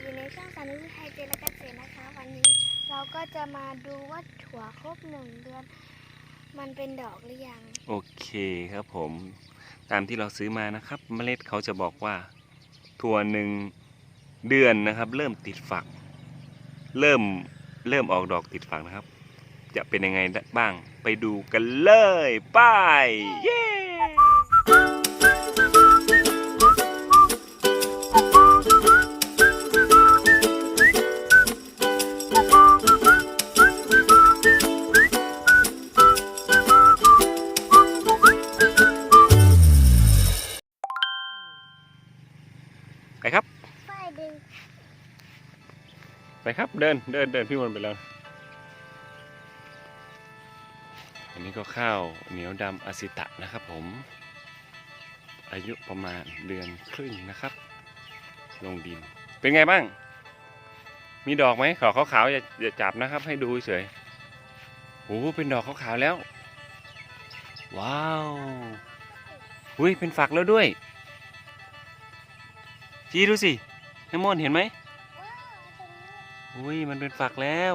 อยู่ในช่องสานุวิทยไทยเจและเกษตรนะคะ วันนี้เราก็จะมาดูว่าถั่วครบหนึ่งเดือน มันเป็นดอกหรือยัง โอเคครับผม ตามที่เราซื้อมานะครับ เมล็ดเขาจะบอกว่า ถั่วหนึ่งเดือนนะครับ เริ่มติดฝัก เริ่มเริ่มออกดอกติดฝักนะครับ จะเป็นยังไงบ้างไปดูกันเลยไป้ายเย้ เดินเดินเดินพี่วนไปแล้ว อันนี้ก็ข้าวเหนียวดำอสิตะนะครับผม อายุประมาณเดือนครึ่งนะครับ ลงดิน เป็นไงบ้าง มีดอกไหมขาวขาวๆอย่าอย่าจับนะครับ ให้ดูเฉยโอ้โหเป็นดอกขาวๆแล้ว ว้าวอุ้ยเป็นฝักแล้วด้วย จีดูสิน้ำมนเห็นไหม อุ้ยมันเป็นฝักแล้ว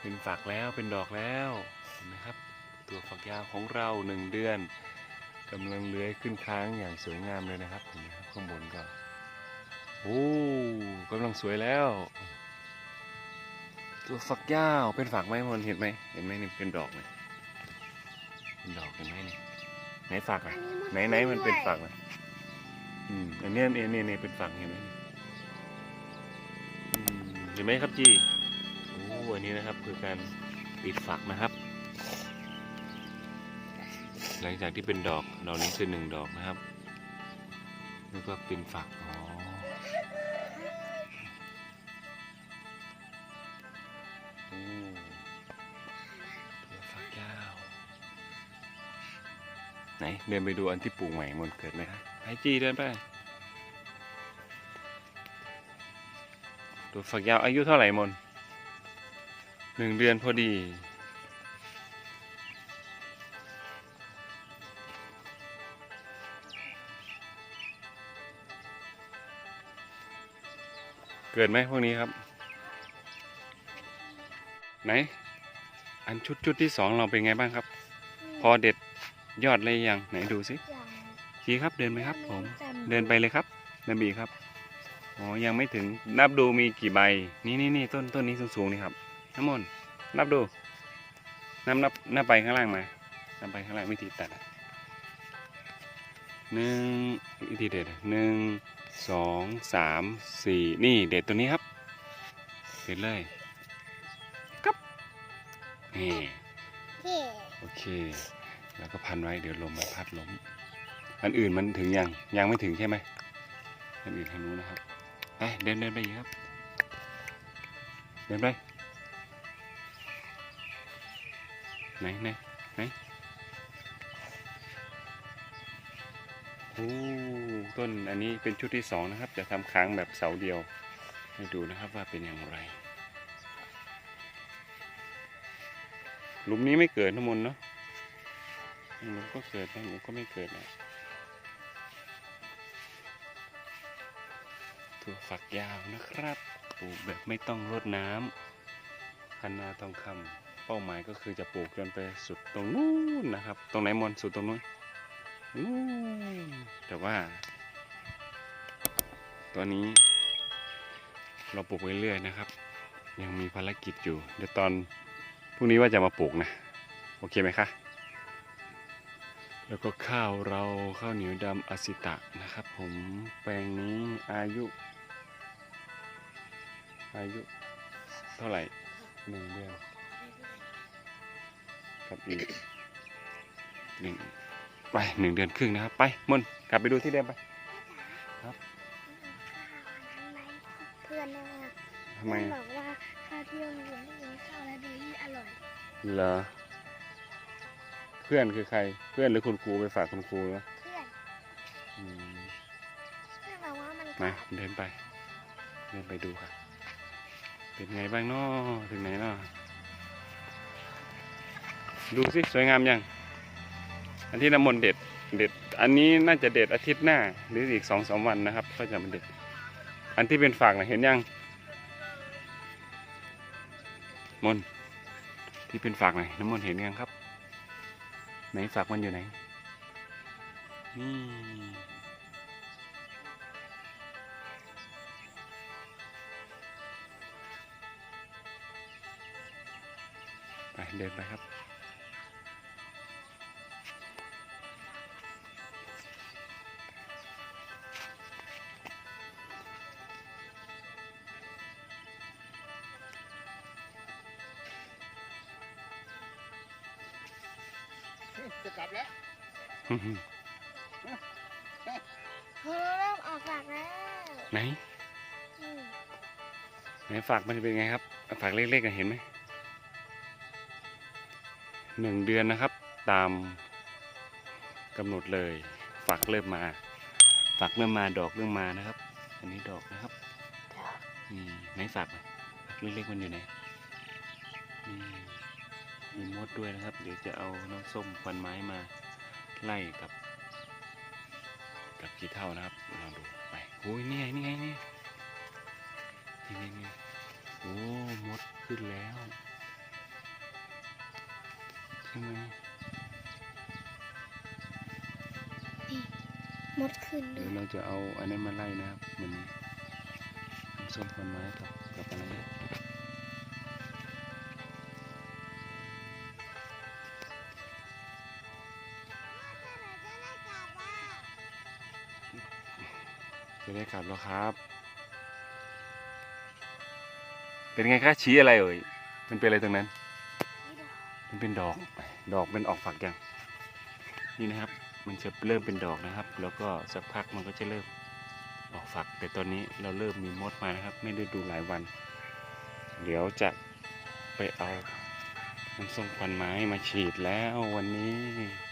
เป็นฝักแล้วเป็นดอกแล้วเห็นไหมครับ ตัวฝักยาวของเราหนึ่งเดือนกำลังเลื้อยขึ้นค้างอย่างสวยงามเลยนะครับเห็นไหมครับข้างบนก็โอ้กำลังสวยแล้ว ตัวฝักยาวเป็นฝักไหมมนเห็นไหมเห็นไหมนี่เป็นดอกไหมเป็นดอกเห็นไหมนี่ ไหนฝักอะไหนไหนมันเป็นฝักนะอืมอันเนี้ยเนี่ยเนี่ยเนี่ยเป็นฝักเห็นไหมอืมเห็นไหมครับจีโอ้อันนี้นะครับ คือการปิดฝักนะครับ หลังจากที่เป็นดอกดอกนี้คือหนึ่งดอกนะครับแล้วก็เป็นฝักอ๋อโอ้ตั ไหนเดินไปดูอันที่ปลูกใหม่มนเกิดไหมครับไอจีเดินไปตัวฝักยาวอายุเท่าไหร่มนหนึ่งเดือนพอดี เกิดไหมพวกนี้ครับ ไหน อันชุดชุดที่สองเราเป็นไงบ้างครับ พอเด็ด ยอดเลยยังไหนดูสิอย่างชี้ครับเดินไปครับ ผมจันทร์เดินไปเลยครับเดินบีครับอ๋อยังไม่ถึงนับดูมีกี่ใบ นี่นี่นี่ต้นต้นนี้สูงสูงๆนี่ครับน้ำมนต์นับดูนับนับนับไปข้างล่างมานับไปข้างล่างวิธีตัดอะหนึ่งวิธีเด็ดอะหนึ่งสองสามสี่นี่เด็ดตัวนี้ครับเด็ดเลยครับนี่เย่โอเค แล้วก็พันไว้เดี๋ยวลมมันพัดล้ม อันอื่นมันถึงยังยังไม่ถึงใช่ไหมอันอื่นทางนู้นนะครับไปเดินเดินไปครับ เดินไปไหนไหนไหนโอ้ต้นอันนี้เป็นชุดที่สองนะครับ จะทำค้างแบบเสาเดียว ให้ดูนะครับว่าเป็นอย่างไรหลุมนี้ไม่เกิดน้ำมนเนาะ หลุมก็เกิดบางหลุมก็ไม่เกิดนะถั่วฝักยาวนะครับ ปลูกแบบไม่ต้องรดน้ำพันนาทองคำเป้าหมายก็คือจะปลูกจนไปสุดตรงนู้นนะครับ ตรงไหนมนสุดตรงนู้นนู้นแต่ว่า ตัวนี้ เราปลูกไว้เรื่อยนะครับ ยังมีภารกิจอยู่ เดี๋ยวตอนพรุ่งนี้ว่าจะมาปลูกนะ โอเคไหมคะ แล้วก็ข้าวเราข้าวเหนียวดำอสิตะนะครับ ผมแปลงนี้อายุ อายุเท่าไหร่หนึ่งเดือนกับอีกหนึ่งไปหนึ่งเดือนครึ่งนะครับ ไปมนต์กลับไปดูที่เดิมไปครับเพื่อนนะทำไมเพื่อนบอกว่าข้าวที่โรงเรียนไม่กินข้าวแล้วดีอร่อยเหรอ เพื่อนคือใคร เพื่อนหรือคุณครูไปฝากคุณครูนะเพื่อนอืมเพื่อนบอกว่ามันมากัดเดินไป เดินไปดูค่ะ เป็นไงบ้างเนาะถึงไหนเนาะดูสิสวยงามยัง อันที่น้ำมนต์เด็ดเด็ด อันนี้น่าจะเด็ดอาทิตย์หน้า หรืออีกสองสามวันนะครับ ก็จะมาเด็ด อันที่เป็นฝากนะเห็นยัง มนต์ที่เป็นฝากหน่อยน้ำมนต์เห็นยังครับไห นฝากมันอยู่ไหนนี่ไปเดินไปครับ จะกลับแล้วเฮ้ยเริ่มออกหลักแล้วไหนอืมไหนฝากมันเป็นไงครับฝากเล็กๆกันเห็นไหมหนึ่งเดือนนะครับ ตามกำหนดเลยฝากเริ่มมาฝากเริ่มมาดอกเริ่มมานะครับ อันนี้ดอกนะครับนี่ไหนฝากหน่อยฝากเล็กๆมันอยู่ไหนนี่ มีมดด้วยนะครับ เดี๋ยวจะเอาน้ำส้มควันไม้มาไล่กับ กับขี้เท่านะครับลองดูไปโอ้ยนี่ไงนี่ไงนี่นี่นี่นี่โอ้มดขึ้นแล้วใช่ไหมมดขึ้นด้เดี๋วยวยเราจะเอาอันนี้นมาไล่นะครับเหมือนน้ำส้มควันไม้กับกับอะไรนะ จะได้กลับแล้วครับ เป็นไงคะชี้อะไรเอ่ยมันเป็นอะไรตรงนั้น มันเป็นดอก ดอกเป็นออกฝักยัง นี่นะครับ มันจะเริ่มเป็นดอกนะครับ แล้วก็สักพักมันก็จะเริ่มออกฝัก แต่ตอนนี้เราเริ่มมีมดมานะครับ ไม่ได้ดูหลายวัน เดี๋ยวจะไปเอาน้ำส้มควันไม้มาฉีดแล้ววันนี้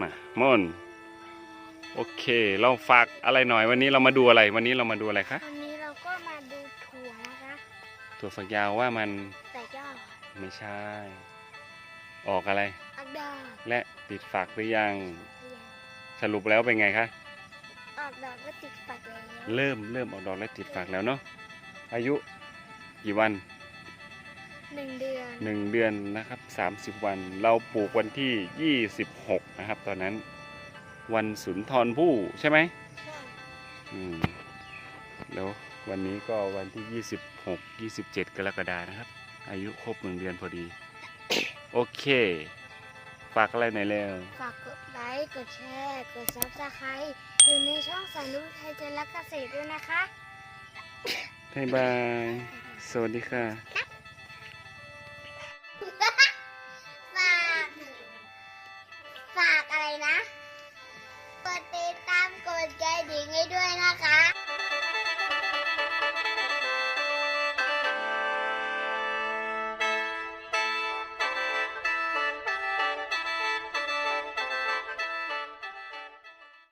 มามอนโอเค เราฝากอะไรหน่อยวันนี้เรามาดูอะไร วันนี้เรามาดูอะไรคะวันนี้เราก็มาดูถั่วนะคะถั่วฝักยาวว่ามันแต่ยอดไม่ใช่ ออกอะไรอักดอกและติดฝักหรือยังเรียงสรุปแล้วเป็นไงคะออกดอกก็ติดฝักแล้วเริ่มเริ่มออกดอกและติดฝักแล้วเนาะอายุกี่วัน หนึ่งเดือน หนึ่งเดือนนะครับสามสิบวัน เราปลูกวันที่ยี่สิบหกนะครับ ตอนนั้น วันสุนทรภู่ใช่ไหมใช่อืมแล้ววันนี้ก็วันที่ยี่สิบหกยี่สิบเจ็ดกรกฎานะครับ อายุครบหนึ่งเดือนพอดี โอเค ฝากอะไรหน่อยแล้ว ฝากกดไลค์ กดแชร์ กดซับสไครต์อยู่ในช่องสารุไทยใจรักเกษตรด้วยนะคะ บ๊ายบาย สวัสดีค่ะนับ ระดีงให้ด้วยนะคะ